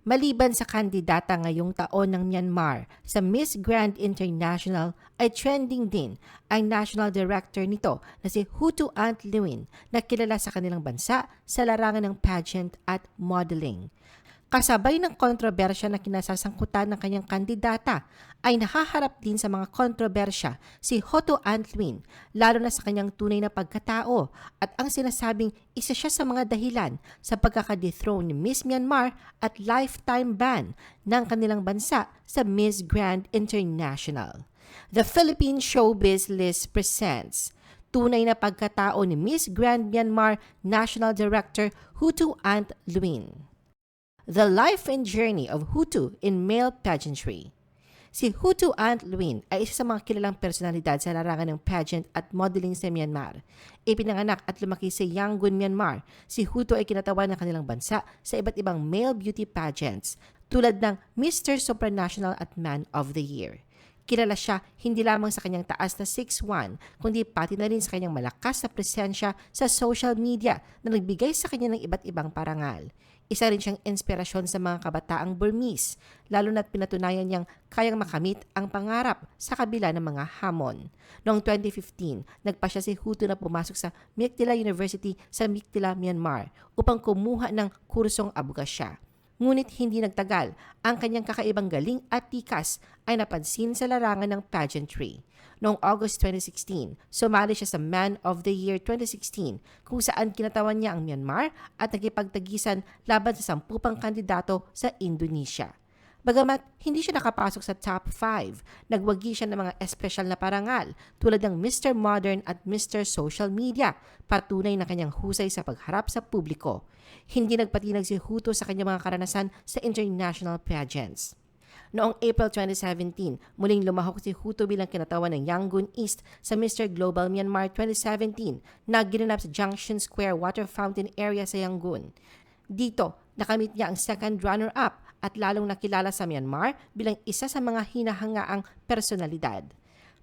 Maliban sa kandidata ngayong taon ng Myanmar sa Miss Grand International ay trending din ang national director nito na si Hutu Ant Lewin na kilala sa kanilang bansa sa larangan ng pageant at modeling. Kasabay ng kontrobersya na kinasasangkutan ng kanyang kandidata ay nahaharap din sa mga kontrobersya si Hoto Antlwin lalo na sa kanyang tunay na pagkatao at ang sinasabing isa siya sa mga dahilan sa pagkakadethrone ni Miss Myanmar at lifetime ban ng kanilang bansa sa Miss Grand International. The Philippine Showbiz List presents tunay na pagkatao ni Miss Grand Myanmar National Director Hutu Ant Lwin. The Life and Journey of Hutu in Male Pageantry. Si Hutu Ant Lwin ay isa sa mga kilalang personalidad sa larangan ng pageant at modeling sa Myanmar. Ipinanganak at lumaki sa Yangon, Myanmar, si Hutu ay kinatawan ng kanilang bansa sa iba't ibang male beauty pageants tulad ng Mr. Supranational at Man of the Year. Kilala siya hindi lamang sa kanyang taas na 6'1", kundi pati na rin sa kanyang malakas na presensya sa social media na nagbigay sa kanya ng iba't ibang parangal. Isa rin siyang inspirasyon sa mga kabataang Burmese, lalo na't pinatunayan niyang kayang makamit ang pangarap sa kabila ng mga hamon. Noong 2015, nagpa siya si Hutu na pumasok sa Meiktila University sa Meiktila, Myanmar upang kumuha ng kursong abogasya. Ngunit hindi nagtagal, ang kanyang kakaibang galing at tikas ay napansin sa larangan ng pageantry. Noong August 2016, sumali siya sa Man of the Year 2016 kung saan kinatawan niya ang Myanmar at nagipagtagisan laban sa sampu pang kandidato sa Indonesia. Bagamat hindi siya nakapasok sa top 5, nagwagi siya ng mga espesyal na parangal tulad ng Mr. Modern at Mr. Social Media, patunay na kanyang husay sa pagharap sa publiko. Hindi nagpatinag si Huto sa kanyang mga karanasan sa international pageants. Noong April 2017, muling lumahok si Huto bilang kinatawan ng Yangon East sa Mr. Global Myanmar 2017 na ginanap sa Junction Square Water Fountain area sa Yangon. Dito, nakamit niya ang second runner-up at lalong nakilala sa Myanmar bilang isa sa mga hinahangaang personalidad.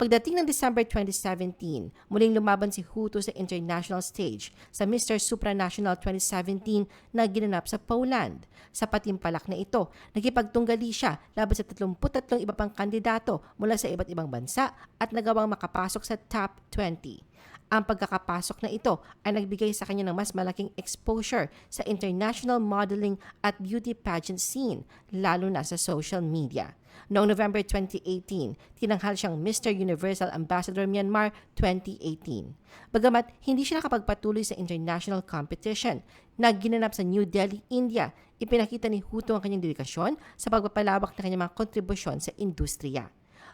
Pagdating ng December 2017, muling lumaban si Huto sa international stage sa Mr. Supranational 2017 na ginanap sa Poland. Sa patimpalak na ito, nagipagtunggali siya laban sa 33 iba pang kandidato mula sa iba't ibang bansa at nagawang makapasok sa top 20. Ang pagkakapasok na ito ay nagbigay sa kanya ng mas malaking exposure sa international modeling at beauty pageant scene, lalo na sa social media. Noong November 2018, tinanghal siyang Mr. Universal Ambassador Myanmar 2018. Bagamat hindi siya nakapagpatuloy sa international competition na ginanap sa New Delhi, India, ipinakita ni Huto ang kanyang dedikasyon sa pagpapalawak ng kanyang mga kontribusyon sa industriya.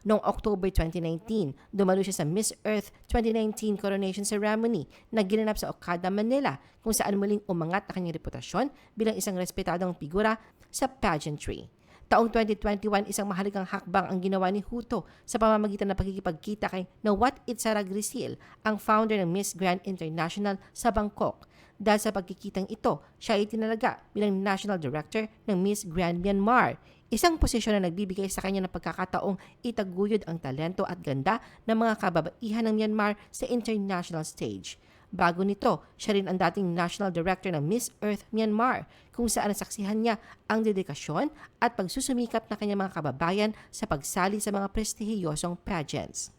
Noong October 2019, dumalo siya sa Miss Earth 2019 coronation ceremony na ginanap sa Okada, Manila kung saan muling umangat ang kanyang reputasyon bilang isang respetadong figura sa pageantry. Taong 2021, isang mahalagang hakbang ang ginawa ni Huto sa pamamagitan ng pagkikipagkita kay Nawat Itzara Grisil, ang founder ng Miss Grand International sa Bangkok. Dahil sa pagkikitang ito, siya ay tinalaga bilang National Director ng Miss Grand Myanmar. Isang posisyon na nagbibigay sa kanya ng pagkakataong itaguyod ang talento at ganda ng mga kababaihan ng Myanmar sa international stage. Bago nito, siya rin ang dating National Director ng Miss Earth Myanmar, kung saan nasaksihan niya ang dedikasyon at pagsusumikap ng kanyang mga kababayan sa pagsali sa mga prestihiyosong pageants.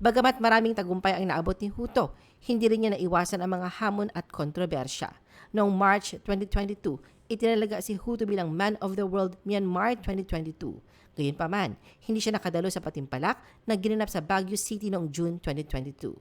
Bagamat maraming tagumpay ang naabot ni Huto, hindi rin niya naiwasan ang mga hamon at kontrobersya. Noong March 2022, itinalaga si Huto bilang Man of the World Myanmar 2022. Gayunpaman, hindi siya nakadalo sa patimpalak na ginanap sa Baguio City noong June 2022.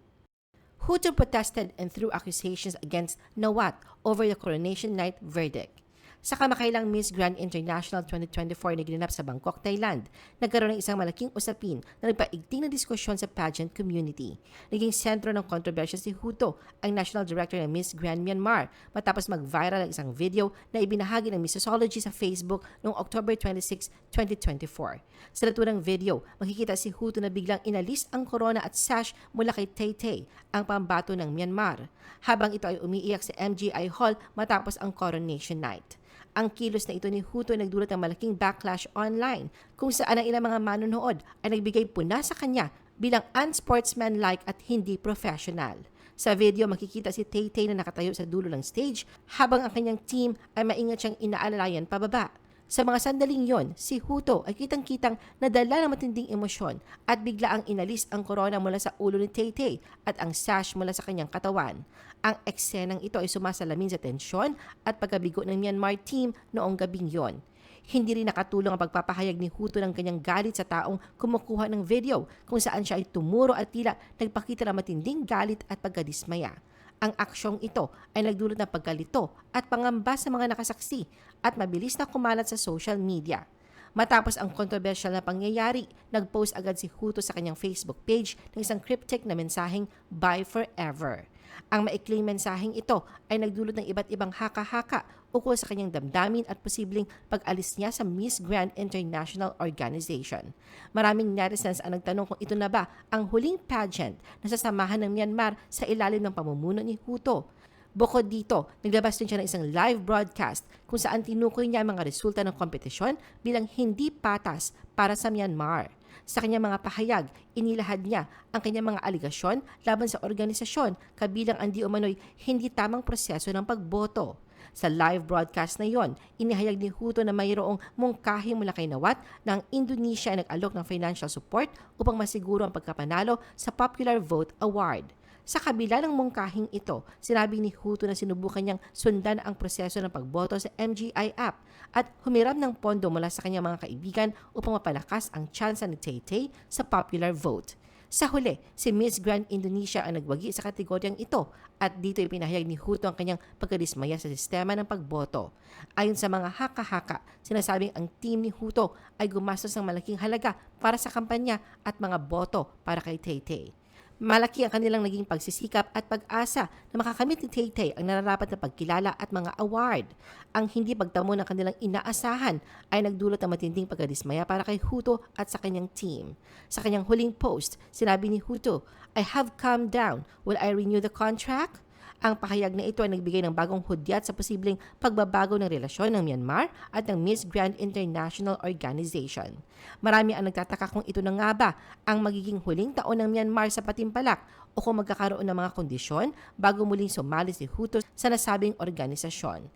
Huto protested and threw accusations against Nawat over the coronation night verdict. Sa kamakailang Miss Grand International 2024 na ginanap sa Bangkok, Thailand, nagkaroon ng isang malaking usapin na nagpaigting na diskusyon sa pageant community. Naging sentro ng kontrobersya si Huto, ang National Director ng Miss Grand Myanmar, matapos mag-viral ang isang video na ibinahagi ng Missology sa Facebook noong October 26, 2024. Sa naturang video, makikita si Huto na biglang inalis ang corona at sash mula kay Tay ang pambato ng Myanmar, habang ito ay umiiyak sa MGI Hall matapos ang coronation night. Ang kilos na ito ni Huto ay nagdulot ng malaking backlash online kung saan ang ilang mga manonood ay nagbigay puna sa kanya bilang unsportsmanlike at hindi professional. Sa video, makikita si Tay-Tay na nakatayo sa dulo ng stage habang ang kanyang team ay maingat siyang inaalalayan pababa. Sa mga sandaling yon, si Huto ay kitang-kitang nadala ng matinding emosyon at bigla ang inalis ang korona mula sa ulo ni Tay at ang sash mula sa kanyang katawan. Ang eksenang ito ay sumasalamin sa tensyon at pagkabigo ng Myanmar team noong gabing yon. Hindi rin nakatulong ang pagpapahayag ni Huto ng kanyang galit sa taong kumukuha ng video kung saan siya ay tumuro at tila nagpakita ng matinding galit at pagkadismaya. Ang aksyong ito ay nagdulot ng pagkalito at pangamba sa mga nakasaksi at mabilis na kumalat sa social media. Matapos ang controversial na pangyayari, nag-post agad si Huto sa kanyang Facebook page ng isang cryptic na mensaheng Bye Forever. Ang maikling mensaheng ito ay nagdulot ng iba't ibang haka-haka ukol sa kanyang damdamin at posibleng pag-alis niya sa Miss Grand International Organization. Maraming netizens ang nagtanong kung ito na ba ang huling pageant na sasamahan ng Myanmar sa ilalim ng pamumuno ni Huto. Bukod dito, naglabas din siya ng isang live broadcast kung saan tinukoy niya ang mga resulta ng kompetisyon bilang hindi patas para sa Myanmar. Sa kanyang mga pahayag, inilahad niya ang kanyang mga aligasyon laban sa organisasyon kabilang ang di umano'y hindi tamang proseso ng pagboto. Sa live broadcast na yon, inihayag ni Huto na mayroong mungkahi mula kay Nawat na ang Indonesia ay nag-alok ng financial support upang masiguro ang pagkapanalo sa Popular Vote Award. Sa kabila ng mungkahing ito, sinabi ni Huto na sinubukan niyang sundan ang proseso ng pagboto sa MGI app at humiram ng pondo mula sa kanyang mga kaibigan upang mapalakas ang tsansa ni Tay sa popular vote. Sa huli, si Miss Grand Indonesia ang nagwagi sa kategoryang ito at dito ipinahayag ni Huto ang kanyang pagkadismaya sa sistema ng pagboto. Ayon sa mga haka-haka, sinasabing ang team ni Huto ay gumastos ng malaking halaga para sa kampanya at mga boto para kay Tay Malaki ang kanilang naging pagsisikap at pag-asa na makakamit ni Tay ang nararapat na pagkilala at mga award. Ang hindi pagtamo ng kanilang inaasahan ay nagdulot ng matinding pagkadismaya para kay Huto at sa kanyang team. Sa kanyang huling post, sinabi ni Huto, I have calmed down. Will I renew the contract? Ang pahayag na ito ay nagbigay ng bagong hudyat sa posibleng pagbabago ng relasyon ng Myanmar at ng Miss Grand International Organization. Marami ang nagtataka kung ito na nga ba ang magiging huling taon ng Myanmar sa patimpalak o kung magkakaroon ng mga kondisyon bago muling sumali si Hutu sa nasabing organisasyon.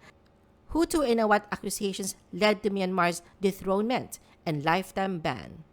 Hutu and what accusations led to Myanmar's dethronement and lifetime ban.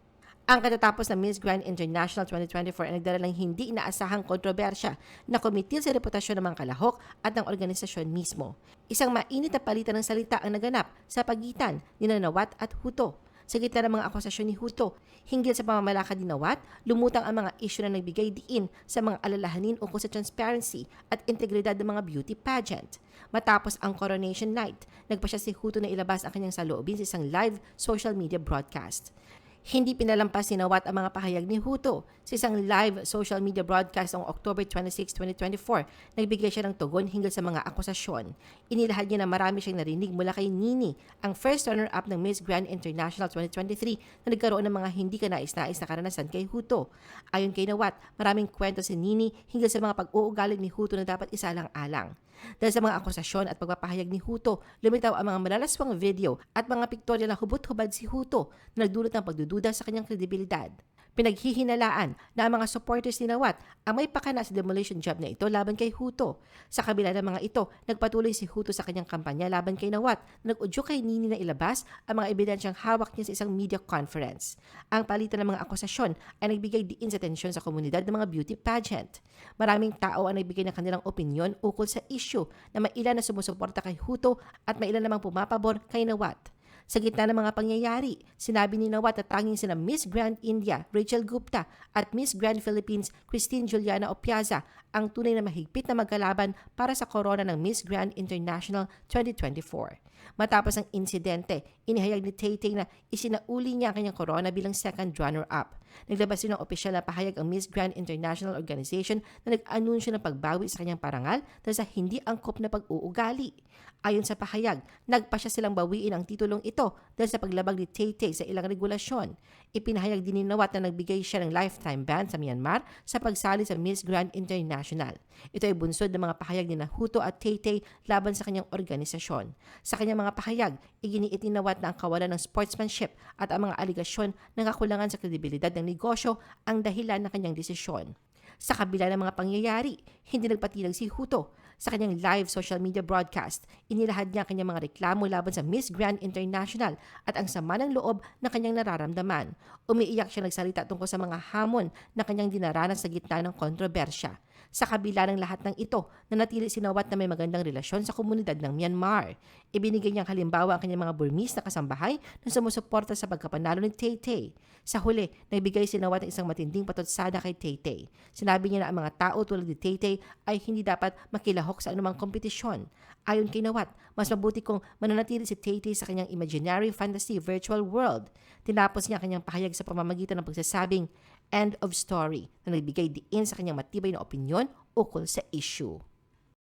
Ang katatapos ng Miss Grand International 2024 ay nagdala ng hindi inaasahang kontrobersya na kumitil sa reputasyon ng mga kalahok at ng organisasyon mismo. Isang mainit na palitan ng salita ang naganap sa pagitan ni Nanawat at Huto. Sa gitna ng mga akusasyon ni Huto, hinggil sa pamamalakad ni Nawat, lumutang ang mga isyu na nagbigay diin sa mga alalahanin ukol sa transparency at integridad ng mga beauty pageant. Matapos ang coronation night, nagpa siya si Huto na ilabas ang kanyang saloobin sa isang live social media broadcast. Hindi pinalampas ni Nawat ang mga pahayag ni Huto. Sa isang live social media broadcast noong October 26, 2024, nagbigay siya ng tugon hinggil sa mga akusasyon. Inilahad niya na marami siyang narinig mula kay Nini, ang first runner-up ng Miss Grand International 2023 na nagkaroon ng mga hindi ka nais-nais na karanasan kay Huto. Ayon kay Nawat, maraming kwento si Nini hinggil sa mga pag-uugali ni Huto na dapat isalang-alang. Dahil sa mga akusasyon at pagpapahayag ni Huto, lumitaw ang mga malalaswang video at mga piktorya na hubot-hubad si Huto na nagdulot ng pagdududa sa kanyang kredibilidad. Pinaghihinalaan na ang mga supporters ni Nawat ang may pakana sa demolition job na ito laban kay Huto. Sa kabila ng mga ito, nagpatuloy si Huto sa kanyang kampanya laban kay Nawat na nag-udyo kay Nini na ilabas ang mga ebidensyang hawak niya sa isang media conference. Ang palitan ng mga akusasyon ay nagbigay diin sa tensyon sa komunidad ng mga beauty pageant. Maraming tao ang nagbigay ng kanilang opinyon ukol sa issue na mailan na sumusuporta kay Huto at mailan namang pumapabor kay Nawat. Sa gitna ng mga pangyayari, sinabi ni Nawat na tanging sina Miss Grand India, Rachel Gupta, at Miss Grand Philippines, Christine Juliana Opiaza ang tunay na mahigpit na magkalaban para sa korona ng Miss Grand International 2024. Matapos ang insidente, inihayag ni Tay na isinauli niya ang kanyang corona bilang second runner-up. Naglabas din ng opisyal na pahayag ang Miss Grand International Organization na nag-anunsyo ng pagbawi sa kanyang parangal dahil sa hindi angkop na pag-uugali. Ayon sa pahayag, nagpa siya silang bawiin ang titulong ito dahil sa paglabag ni Tay sa ilang regulasyon. Ipinahayag din ni Nawat na nagbigay siya ng lifetime ban sa Myanmar sa pagsali sa Miss Grand International. Ito ay bunsod ng mga pahayag ni Nahuto at Tay laban sa kanyang organisasyon. Sa kanyang mga pahayag, iginiit ni Nawat na ang kawalan ng sportsmanship at ang mga aligasyon ng kakulangan sa kredibilidad ng negosyo ang dahilan ng kanyang desisyon. Sa kabila ng mga pangyayari, hindi nagpatilag si Huto. Sa kanyang live social media broadcast, inilahad niya ang kanyang mga reklamo laban sa Miss Grand International at ang sama ng loob na kanyang nararamdaman. Umiiyak siya nagsalita tungkol sa mga hamon na kanyang dinaranas sa gitna ng kontrobersya. Sa kabila ng lahat ng ito, nanatili si Nawat na may magandang relasyon sa komunidad ng Myanmar. Ibinigay niyang halimbawa ang kanyang mga Burmese na kasambahay na sumusuporta sa pagkapanalo ni Tay Tay. Sa huli, nagbigay si Nawat ng isang matinding patotsada kay Tay Tay. Sinabi niya na ang mga tao tulad ni Tay Tay ay hindi dapat makilahok sa anumang kompetisyon. Ayon kay Nawat, mas mabuti kung mananatili si Tay Tay sa kanyang imaginary fantasy virtual world. Tinapos niya ang kanyang pahayag sa pamamagitan ng pagsasabing, end of story, na nagbigay diin sa kanyang matibay na opinyon ukol sa issue.